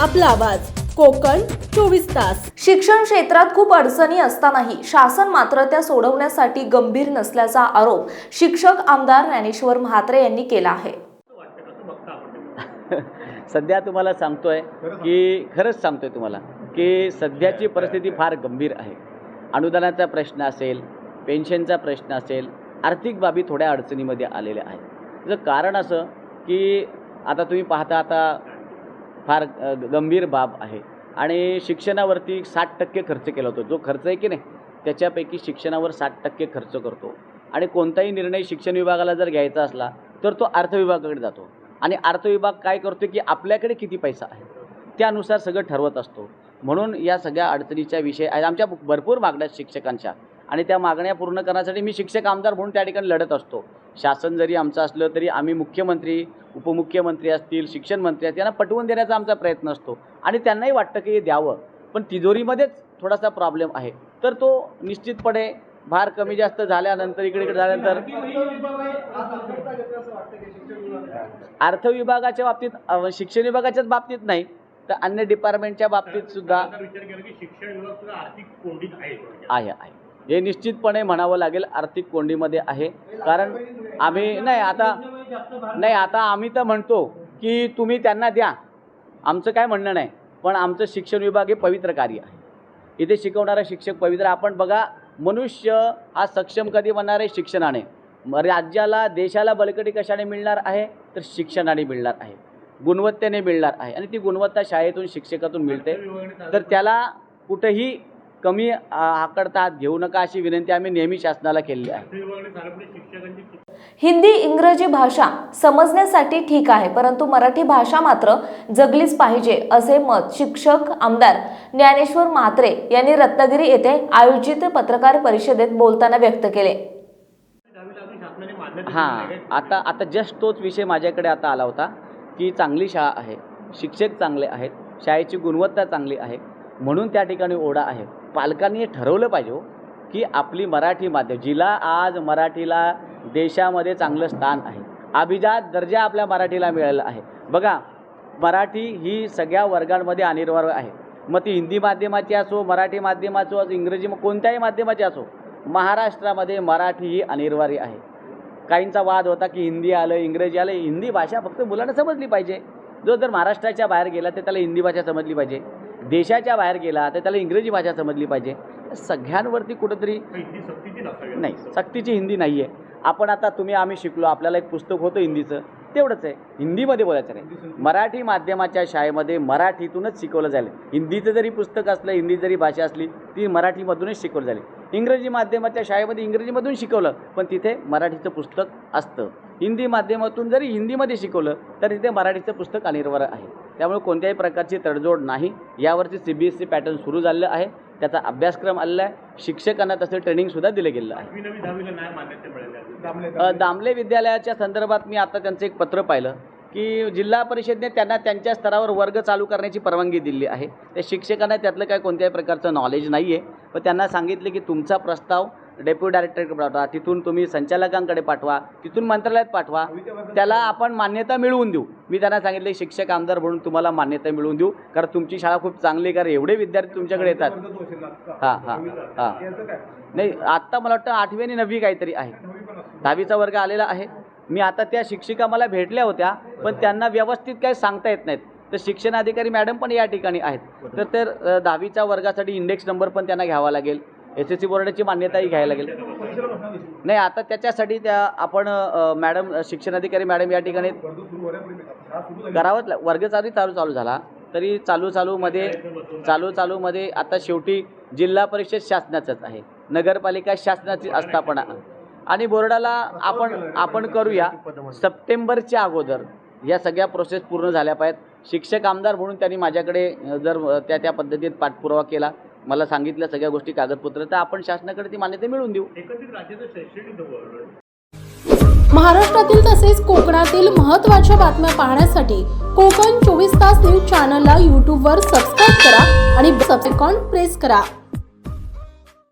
आपला आवाज. कोकण चोवीस तास. शिक्षण क्षेत्रात खूप अडचणी असतानाही शासन मात्र त्या सोडवण्यासाठी गंभीर नसल्याचा आरोप शिक्षक आमदार ज्ञानेश्वर म्हात्रे यांनी केला आहे. सध्या तुम्हाला सांगतोय की खरंच सांगतोय तुम्हाला की सध्याची परिस्थिती फार गंभीर आहे. अनुदानाचा प्रश्न असेल पेन्शनचा प्रश्न असेल आर्थिक बाबी थोड्या अडचणीमध्ये आलेल्या आहेत. त्याचं कारण असं की आता तुम्ही पाहता आता फार गंभीर बाब आहे. आणि शिक्षणावरती साठ टक्के खर्च केला होतो. जो खर्च आहे की नाही त्याच्यापैकी शिक्षणावर साठ टक्के खर्च करतो. आणि कोणताही निर्णय शिक्षण विभागाला जर घ्यायचा असला तर तो अर्थविभागाकडे जातो. आणि अर्थविभाग काय करतो की आपल्याकडे किती पैसा आहे त्यानुसार सगळं ठरवत असतो. म्हणून या सगळ्या अडचणीच्या विषय आहेत आमच्या भरपूर मागण्या शिक्षकांच्या. आणि त्या मागण्या पूर्ण करण्यासाठी मी शिक्षक आमदार म्हणून त्या ठिकाणी लढत असतो. शासन जरी आमचं असलं तरी आम्ही मुख्यमंत्री उपमुख्यमंत्री असतील शिक्षण मंत्री असतील यांना पटवून देण्याचा आमचा प्रयत्न असतो. आणि त्यांनाही वाटतं की हे द्यावं. पण तिजोरीमध्येच थोडासा प्रॉब्लेम आहे. तर तो निश्चितपणे भार कमी जास्त झाल्यानंतर इकडे इकडे झाल्यानंतर अर्थ विभागाच्या बाबतीत शिक्षण विभागाच्याच बाबतीत नाही तर अन्य डिपार्टमेंटच्या बाबतीत सुद्धा. आहे आहे. हे निश्चितपणे म्हणावं लागेल आर्थिक कोंडीमध्ये आहे. कारण आम्ही नाही आता नाही आता आम्ही तर म्हणतो की तुम्ही त्यांना द्या. आमचं काय म्हणणं नाही पण आमचं शिक्षण विभाग हे पवित्र कार्य आहे. इथे शिकवणारा शिक्षक पवित्र. आपण बघा मनुष्य हा सक्षम कधी बनणार आहे? शिक्षणाने. राज्याला देशाला बळकटी कशाने मिळणार आहे? तर शिक्षणाने मिळणार आहे. गुणवत्तेने मिळणार आहे. आणि ती गुणवत्ता शाळेतून शिक्षकातून मिळते. तर त्याला कुठेही कमी आ, आकडता घेऊ नका अशी विनंती आम्ही नेहमी शासनाला केलेली आहे. हिंदी इंग्रजी भाषा समजण्यासाठी ठीक आहे परंतु मराठी भाषा मात्र जगलीच पाहिजे असे मत शिक्षक आमदार ज्ञानेश्वर म्हात्रे यांनी रत्नागिरी येथे आयोजित पत्रकार परिषदेत बोलताना व्यक्त केले. हां आता आता जस्ट तोच विषय माझ्याकडे आता आला होता की चांगली शाळा आहे शिक्षक चांगले आहेत शाळेची गुणवत्ता चांगली आहे म्हणून त्या ठिकाणी ओढा आहे. पालकांनी हे ठरवलं पाहिजे हो, की आपली मराठी माध्यम जिला आज मराठीला देशामध्ये चांगलं स्थान आहे. अभिजात दर्जा आपल्या मराठीला मिळाला आहे. बघा मराठी ही सगळ्या वर्गांमध्ये अनिर्वार्य आहे. मग ती हिंदी माध्यमाची असो मराठी माध्यमाचो असो इंग्रजी कोणत्याही माध्यमाची असो महाराष्ट्रामध्ये मराठी ही अनिर्वार्य आहे. काहींचा वाद होता की हिंदी आलं इंग्रजी आलं हिंदी भाषा फक्त मुलांना समजली पाहिजे. जो जर महाराष्ट्राच्या बाहेर गेला तर त्याला हिंदी भाषा समजली पाहिजे. देशाच्या बाहेर गेला तर त्याला इंग्रजी भाषा समजली पाहिजे. सगळ्यांवरती कुठंतरी नाही सक्तीची हिंदी नाही आहे आपण आता तुम्ही आम्ही शिकलो आपल्याला एक पुस्तक होतं हिंदीचं. तेवढंच आहे. हिंदीमध्ये बोलायचं नाही. मराठी माध्यमाच्या शाळेमध्ये मराठीतूनच शिकवलं जाईल हिंदीचं जरी पुस्तक असलं हिंदी जरी भाषा असली ती मराठीमधूनच शिकवलं जाईल इंग्रजी माध्यमाच्या शाळेमध्ये इंग्रजीमधून शिकवलं पण तिथे मराठीचं पुस्तक असतं. हिंदी माध्यमातून जरी हिंदीमध्ये शिकवलं तर तिथे मराठीचं पुस्तक अनिर्वार्य आहे. त्यामुळे कोणत्याही प्रकारची तडजोड नाही. यावरती C B S C pattern सुरू झालेलं आहे. त्याचा अभ्यासक्रम आलेला आहे. शिक्षकांना तसं ट्रेनिंगसुद्धा दिलं गेलेलं आहे. दामले विद्यालयाच्या संदर्भात मी आता त्यांचं एक पत्र पाहिलं की जिल्हा परिषदेने त्यांना त्यांच्या स्तरावर वर्ग चालू करण्याची परवानगी दिली आहे. त्या शिक्षकांना त्यातलं काय कोणत्याही प्रकारचं नॉलेज नाही आहे पण त्यांना सांगितले की तुमचा प्रस्ताव डेप्युटी डायरेक्टरकडे पाठवा तिथून तुम्ही संचालकांकडे पाठवा तिथून मंत्रालयात पाठवा. त्याला आपण मान्यता मिळवून देऊ. मी त्यांना सांगितले शिक्षक आमदार म्हणून तुम्हाला मान्यता मिळवून देऊ. कारण तुमची शाळा खूप चांगली आहे कारण एवढे विद्यार्थी तुमच्याकडे येतात. हां हां हां. नाही आत्ता मला वाटतं आठवी आणि नववी काहीतरी आहे. दहावीचा वर्ग आलेला आहे. मी आता त्या शिक्षिका मला भेटल्या होत्या पण त्यांना व्यवस्थित काही सांगता येत नाहीत. तर शिक्षण अधिकारी मॅडम पण या ठिकाणी आहेत. तर तर दहावीच्या वर्गासाठी इंडेक्स नंबर पण त्यांना घ्यावा लागेल. एस एस सी बोर्डाची मान्यताही घ्यायला लागेल नाही आता त्याच्यासाठी त्या आपण मॅडम शिक्षण अधिकारी मॅडम या ठिकाणी करावंच वर्ग चालू चालू चालू झाला. तरी चालू चालूमध्ये चालू चालूमध्ये आता शेवटी जिल्हा परिषद शासनाचंच आहे. नगरपालिका शासनाची आस्थापना आणि बोर्डाला आपण आपण करूया सप्टेंबरच्या अगोदर या सगळ्या प्रोसेस पूर्ण झाल्या पाहिजेत. शिक्षक आमदार म्हणून त्यांनी माझ्याकडे जर त्या त्या पद्धतीत पाठपुरावा केला. मला सांगितल्या सगळ्या गोष्टी कागदपत्र तर आपण शासनाकडे ती मान्यता मिळवून देऊ. एकत्रित राज्याचं शैक्षणिक धोरण. महाराष्ट्रातील तसेच कोकणातील महत्त्वाच्या बातम्या पाहण्यासाठी कोकण चोवीस तास न्यूज चॅनलला यूट्यूबवर सबस्क्राईब करा आणि आयकॉन प्रेस करा.